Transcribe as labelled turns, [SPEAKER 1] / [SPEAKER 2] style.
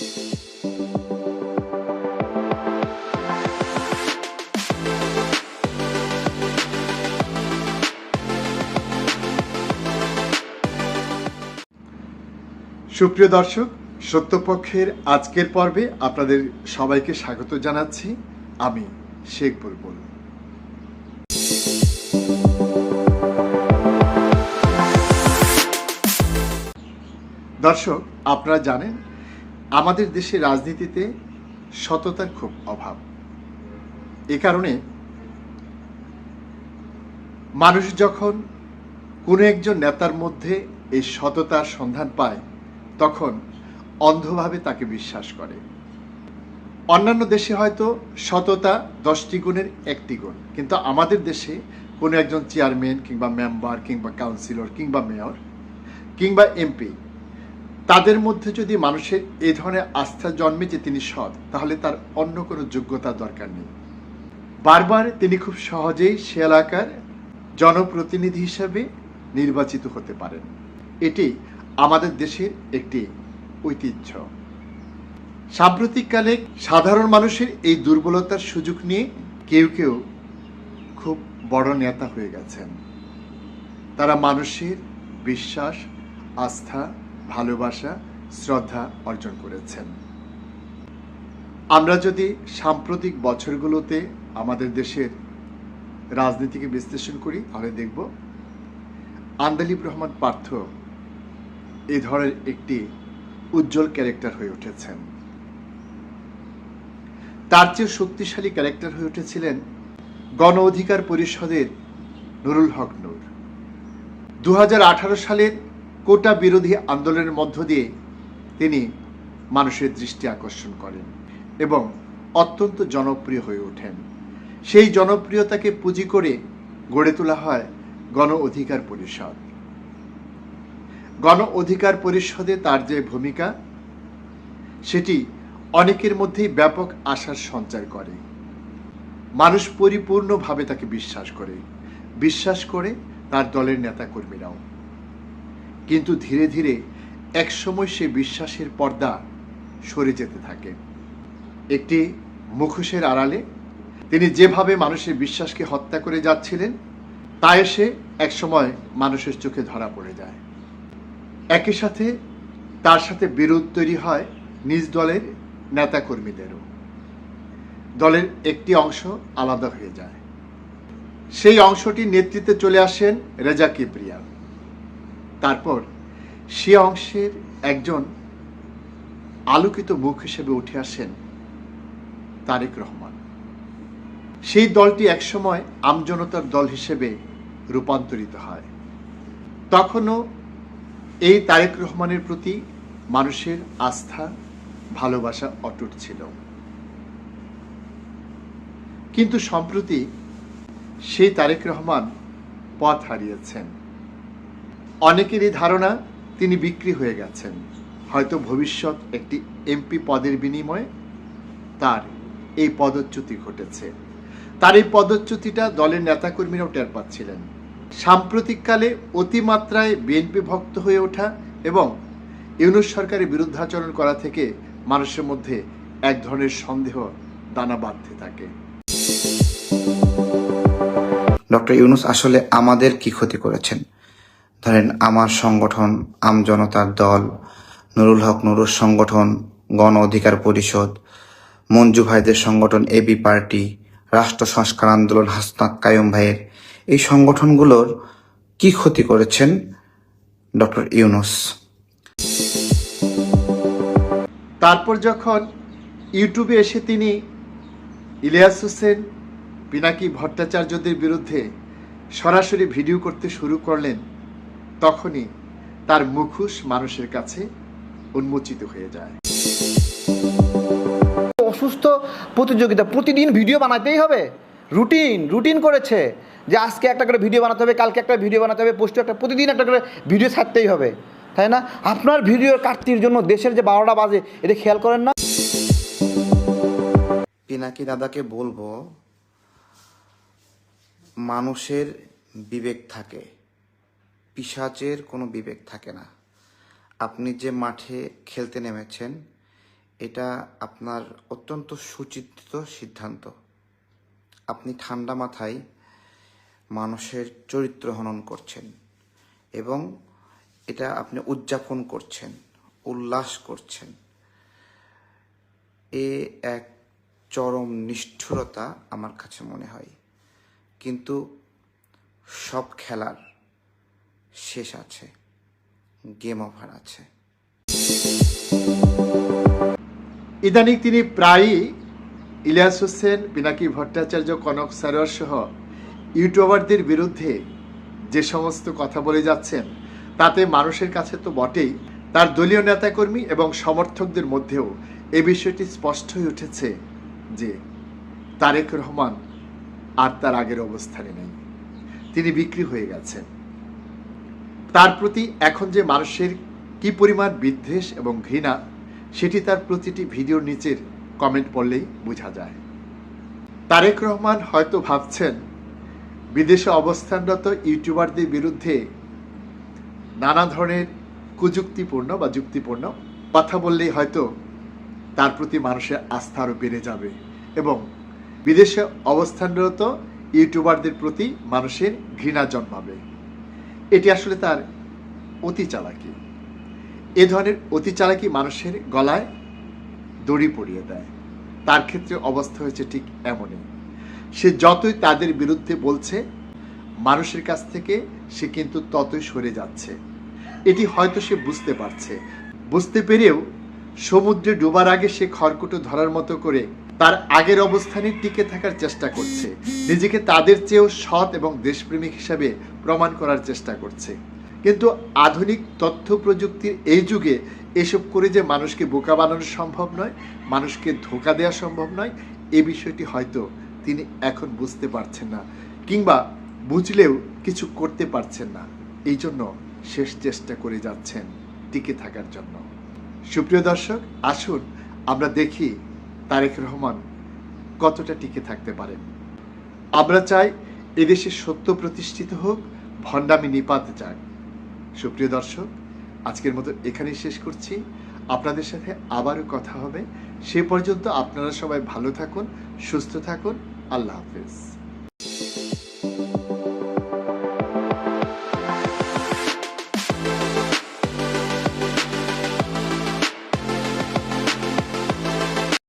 [SPEAKER 1] সুপ্রিয় দর্শক, সত্যপক্ষের আজকের পর্বে আপনাদের সবাইকে স্বাগত জানাচ্ছি। আমি শেখ বুলবুল। দর্শক, আপনারা জানেন আমাদের দেশে রাজনীতিতে সততার খুব অভাব। এ কারণে মানুষ যখন কোনো একজন নেতার মধ্যে এই সততার সন্ধান পায়, তখন অন্ধভাবে তাকে বিশ্বাস করে। অন্যান্য দেশে হয়তো সততা দশটি গুণের একটি গুণ, কিন্তু আমাদের দেশে কোনো একজন চেয়ারম্যান কিংবা মেম্বার কিংবা কাউন্সিলর কিংবা মেয়র কিংবা এমপি তাদের মধ্যে যদি মানুষের এই ধরনের আস্থা জন্মে যে তিনি সৎ, তাহলে তার অন্য কোনো যোগ্যতা দরকার নেই। বারবার তিনি খুব সহজেই সে এলাকার জনপ্রতিনিধি হিসাবে নির্বাচিত হতে পারেন। এটি আমাদের দেশের একটি ঐতিহ্য। সাম্প্রতিককালে সাধারণ মানুষের এই দুর্বলতার সুযোগ নিয়ে কেউ কেউ খুব বড় নেতা হয়ে গেছেন। তারা মানুষের বিশ্বাস, আস্থা ভালোবাসা, শ্রদ্ধা অর্জন করেছেন। আমরা যদি সাম্প্রতিক বছরগুলোতে আমাদের দেশের রাজনীতিকে বিশ্লেষণ করি, তাহলে দেখব আন্দালিব রহমান পার্থ এ ধরনের একটি উজ্জ্বল ক্যারেক্টার হয়ে উঠেছেন। তার চেয়ে শক্তিশালী ক্যারেক্টার হয়ে উঠেছিলেন গণ অধিকার পরিষদের নুরুল হক নূর। দু সালের কোটা বিরোধী আন্দোলনের মধ্য দিয়ে তিনি মানুষের দৃষ্টি আকর্ষণ করেন এবং অত্যন্ত জনপ্রিয় হয়ে ওঠেন। সেই জনপ্রিয়তাকে পুঁজি করে গড়ে তোলা হয় গণ অধিকার পরিষদ। গণ অধিকার পরিষদে তার যে ভূমিকা, সেটি অনেকের মধ্যেই ব্যাপক আশার সঞ্চার করে। মানুষ পরিপূর্ণভাবে তাকে বিশ্বাস করে। বিশ্বাস করে তার দলের নেতাকর্মীরাও। কিন্তু ধীরে ধীরে একসময় সে বিশ্বাসের পর্দা সরে যেতে থাকে। একটি মুখোশের আড়ালে তিনি যেভাবে মানুষের বিশ্বাসকে হত্যা করে যাচ্ছিলেন তা এসে একসময় মানুষের চোখে ধরা পড়ে যায়। একই সাথে তার সাথে বিরোধ তৈরি হয় নিজ দলের নেতাকর্মীদেরও। দলের একটি অংশ আলাদা হয়ে যায়। সেই অংশটির নেতৃত্বে চলে আসেন রেজা কিবরিয়া তারপর সে অংশের একজন আলোকিত মুখ হিসেবে উঠে আসেন তারেক রহমান। সেই দলটি একসময় আমজনতার দল হিসেবে রূপান্তরিত হয়। তখনও এই তারেক রহমানের প্রতি মানুষের আস্থা, ভালোবাসা অটুট ছিল। কিন্তু সম্প্রতি সেই তারেক রহমান পথ হারিয়েছেন। অনেকেরই ধারণা তিনি বিক্রি হয়ে গেছেন। হয়তো ভবিষ্যৎ একটি এমপি পদের বিনিময়ে তার এই পদচ্যুতি ঘটেছে। তার এই পদচ্যুতিটা দলের নেতাকর্মীরাও টের পাচ্ছিলেন। সাম্প্রতিককালে অতিমাত্রায় বিএনপি ভক্ত হয়ে ওঠা এবং ইউনুস সরকারের বিরুদ্ধাচরণ করা থেকে মানুষের মধ্যে এক ধরনের সন্দেহ দানা বাঁধতে থাকে।
[SPEAKER 2] ডক্টর ইউনুস, আসলে আমাদের কি ক্ষতি করেছেন? ধরেন আমার সংগঠন, আম জনতার দল, নুরুল হক নুরুর সংগঠন, গণ অধিকার পরিষদ, মঞ্জু ভাইদের সংগঠন এবি পার্টি, রাষ্ট্র সংস্কার আন্দোলন, হাসনাত কায়ুম ভাইয়ের, এই সংগঠনগুলোর কি ক্ষতি করেছেন ডক্টর ইউনুস?
[SPEAKER 1] তারপর যখন ইউটিউবে এসে তিনি ইলিয়াস হোসেন, পিনাকি ভট্টাচার্যদের বিরুদ্ধে সরাসরি ভিডিও করতে শুরু করলেন তখনই তার মুখোশ মানুষের কাছে উন্মোচিত হয়ে যায়।
[SPEAKER 3] অসুস্থ প্রতিযোগিতা প্রতিদিন ভিডিও বানাতেই হবে। রুটিন রুটিন করেছে যে আজকে একটা করে ভিডিও বানাতে হবে কালকে একটা ভিডিও বানাতে হবে পোস্টে একটা প্রতিদিন একটা করে ভিডিও ছাড়তেই হবে। তাই না? আপনার ভিডিও কাটতির জন্য দেশের যে বারোটা বাজে এটা খেয়াল করেন না?
[SPEAKER 2] পিনাকি দাদাকে বলব মানুষের বিবেক থাকে। পিসাচের কোনো বিবেক থাকে না। আপনি যে মাঠে খেলতে নেমেছেন, এটা আপনার অত্যন্ত সুচিন্তিত সিদ্ধান্ত। আপনি ঠান্ডা মাথায় মানুষের চরিত্র হনন করছেন এবং এটা আপনি উদযাপন করছেন, উল্লাস করছেন। এ এক চরম নিষ্ঠুরতা আমার কাছে মনে হয়। কিন্তু সব খেলার শেষ আছে। গেম ওভার আছে।
[SPEAKER 1] ইদানিং তিনি প্রায়ই ইলিয়াস হোসেন, পিনাকি ভট্টাচার্য, কনক সারোয়ার সহ ইউটিউবারদের বিরুদ্ধে যে সমস্ত কথা বলে যাচ্ছেন, তাতে মানুষের কাছে তো বটেই। তার দলীয় নেতাকর্মী এবং সমর্থকদের মধ্যেও এ বিষয়টি স্পষ্ট হয়ে উঠেছে যে তারেক রহমান আর তার আগের অবস্থানে নেই। তিনি বিক্রি হয়ে গেছেন। তার প্রতি এখন যে মানুষের কি পরিমাণ বিদ্বেষ এবং ঘৃণা, সেটি তার প্রতিটি ভিডিওর নিচের কমেন্ট পড়লেই বোঝা যায়। তারেক রহমান হয়তো ভাবছেন, বিদেশে অবস্থানরত ইউটিউবারদের বিরুদ্ধে নানা ধরনের কুযুক্তিপূর্ণ বা যুক্তিপূর্ণ কথা বললেই হয়তো তার প্রতি মানুষের আস্থা আরও বেড়ে যাবে এবং বিদেশে অবস্থানরত ইউটিউবারদের প্রতি মানুষের ঘৃণা জন্মাবে। এটি আসলে তার অতি চালাকি। এ ধরনের অতি চালাকি মানুষের গলায় দড়ি পরিয়ে দেয়। তার ক্ষেত্রে অবস্থা হয়েছে ঠিক এমনই। সে যতই তাদের বিরুদ্ধে বলছে, মানুষের কাছ থেকে সে কিন্তু ততই সরে যাচ্ছে। এটি হয়তো সে বুঝতে পারছে। বুঝতে পেরেও সমুদ্রে ডোবার আগে সে খড়কুটো ধরার মতো করে তার আগের অবস্থানে টিকে থাকার চেষ্টা করছে। নিজেকে তাদের চেয়েও সৎ এবং দেশপ্রেমিক হিসাবে প্রমাণ করার চেষ্টা করছে। কিন্তু আধুনিক তথ্য প্রযুক্তির এই যুগে এসব করে যে মানুষকে বোকা বানানো সম্ভব নয়, মানুষকে ধোকা দেওয়া সম্ভব নয়, এ বিষয়টি হয়তো তিনি এখন বুঝতে পারছেন না কিংবা বুঝলেও কিছু করতে পারছেন না। এই জন্য শেষ চেষ্টা করে যাচ্ছেন টিকে থাকার জন্য। সুপ্রিয় দর্শক, আসুন আমরা দেখি তারেক রহমান কতটা টিকে থাকতে পারেন? আমরা চাই এদেশে সত্য প্রতিষ্ঠিত হোক, ভণ্ডামি নিপাত যাক। সুপ্রিয় দর্শক, আজকের মতো এখানেই শেষ করছি। আপনাদের সাথে আবারও কথা হবে। সে পর্যন্ত আপনারা সবাই ভালো থাকুন, সুস্থ থাকুন। আল্লাহ হাফেজ।